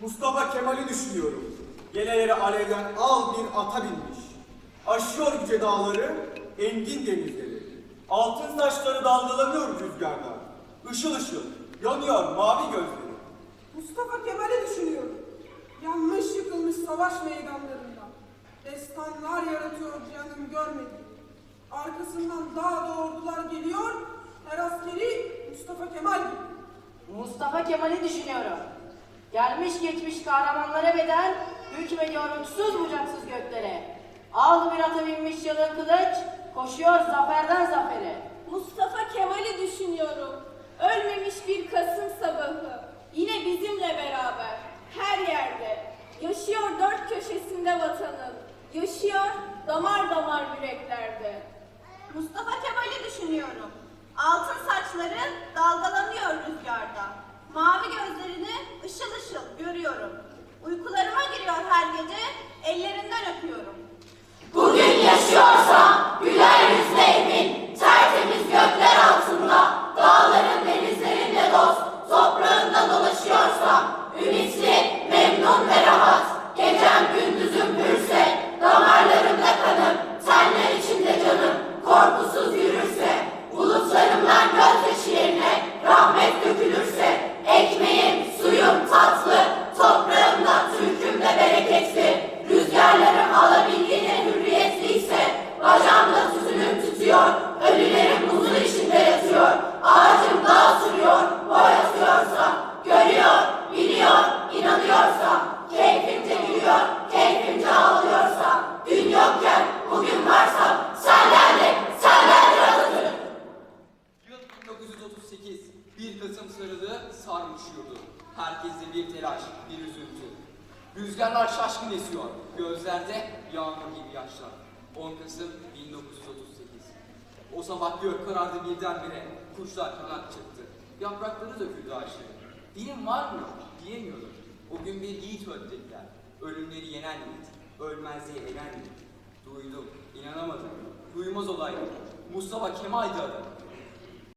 Mustafa Kemal'i düşünüyorum. Geleleri alevden al bir ata binmiş. Aşıyor yüce dağları, engin denizleri. Altın saçları dalgalanıyor rüzgarda. Işıl ışıl, yanıyor mavi gözleri. Mustafa Kemal'i düşünüyorum. Yanmış yıkılmış savaş meydanlarında. Destanlar yaratıyor canım görmediğim. Arkasından dağ ordular geliyor. Her askeri Mustafa Kemal. Mustafa Kemal'i düşünüyorum. Gelmiş geçmiş kahramanlara bedel, hükmediyor uçsuz bucaksız göklere. Al bir ata binmiş yalın kılıç, koşuyor zaferden zafere. Mustafa Kemal'i düşünüyorum. Ölmemiş bir Kasım sabahı. Yine bizimle beraber. Her yerde. Yaşıyor dört köşesinde vatanın. Yaşıyor damar damar yüreklerde. Mustafa Kemal'i düşünüyorum. Altın saçları dalgalanıyor rüzgarda. Mavi gözlerini ışıl ışıl görüyorum. Uykularıma giriyor her gece, ellerinden öpüyorum. Bugün yaşıyorsam Kasım sarılığı sarmış yurdu. Herkeste bir telaş, bir üzüntü. Rüzgarlar şaşkın esiyor. Gözlerde yağmur gibi yaşlar. 10 Kasım 1938. O sabah gök karardı birdenbire. Kuşlar kanat çıktı. Yaprakları döküldü aşağı. Dilim var mı? Diyemiyordum. O gün bir yiğit öldürdüler. Ölümleri yenen yiğit. Ölmezliğe elen yiğit. Duydum. inanamadım. Duymaz olaydım. Mustafa Kemal'di adı.